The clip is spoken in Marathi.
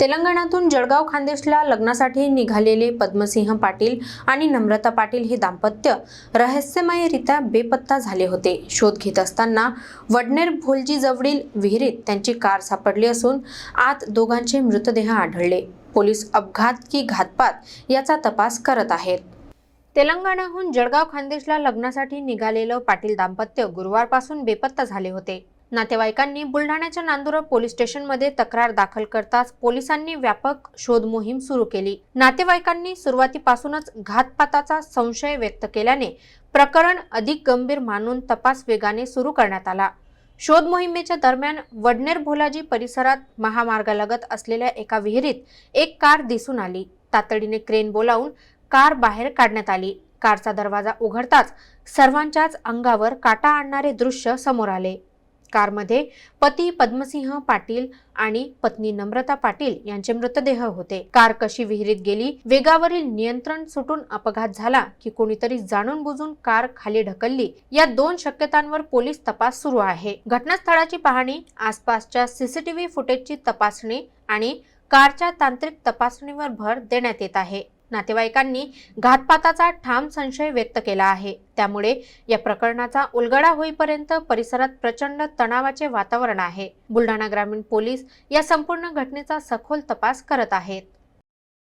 तेलंगणातून जळगाव खानदेशला लग्नासाठी निघालेले पद्मसिंह पाटील आणि नम्रता पाटील हे दाम्पत्य रहस्यमयरित्या बेपत्ता झाले होते. शोध घेत असताना वडनेर भोलजी जवळील विहिरीत त्यांची कार सापडली असून आत दोघांचे मृतदेह आढळले. पोलीस अपघात की घातपात याचा तपास करत आहेत. तेलंगणाहून जळगाव खानदेशला लग्नासाठी निघालेलं पाटील दाम्पत्य गुरुवारपासून बेपत्ता झाले होते. नातेवाईकांनी बुलढाण्याच्या नांदुरा पोलीस स्टेशनमध्ये तक्रार दाखल करताच पोलिसांनी व्यापक शोध मोहीम सुरू केली. नातेवाईकांनी सुरुवातीपासूनच घातपाताचा संशय व्यक्त केल्याने प्रकरण अधिक गंभीर मानून तपास वेगाने सुरू करण्यात आला. शोध मोहिमेच्या दरम्यान वडनेर भोलाजी परिसरात महामार्गालगत असलेल्या एका विहिरीत एक कार दिसून आली. तातडीने क्रेन बोलावून कार बाहेर काढण्यात आली. कारचा दरवाजा उघडताच सर्वांच्याच अंगावर काटा आणणारे दृश्य समोर आले. कारमध्ये पती पद्मसिंह पाटील आणि पत्नी नम्रता पाटील यांचे मृतदेह होते. कार कशी विहिरीत गेली? वेगावरील नियंत्रण सुटून अपघात झाला की कोणीतरी जाणून बुजून कार खाली ढकलली? या दोन शक्यतांवर पोलीस तपास सुरू आहे. घटनास्थळाची पाहणी आसपासच्या सीसीटीव्ही फुटेजची तपासणी आणि कारच्या तांत्रिक तपासणीवर भर देण्यात येत आहे. नातेवाईकांनी घातपाताचा ठाम संशय व्यक्त केला आहे. त्यामुळे या प्रकरणाचा उलगडा होईपर्यंत परिसरात प्रचंड तणावाचे वातावरण आहे. बुलढाणा ग्रामीण पोलीस या संपूर्ण घटनेचा सखोल तपास करत आहेत.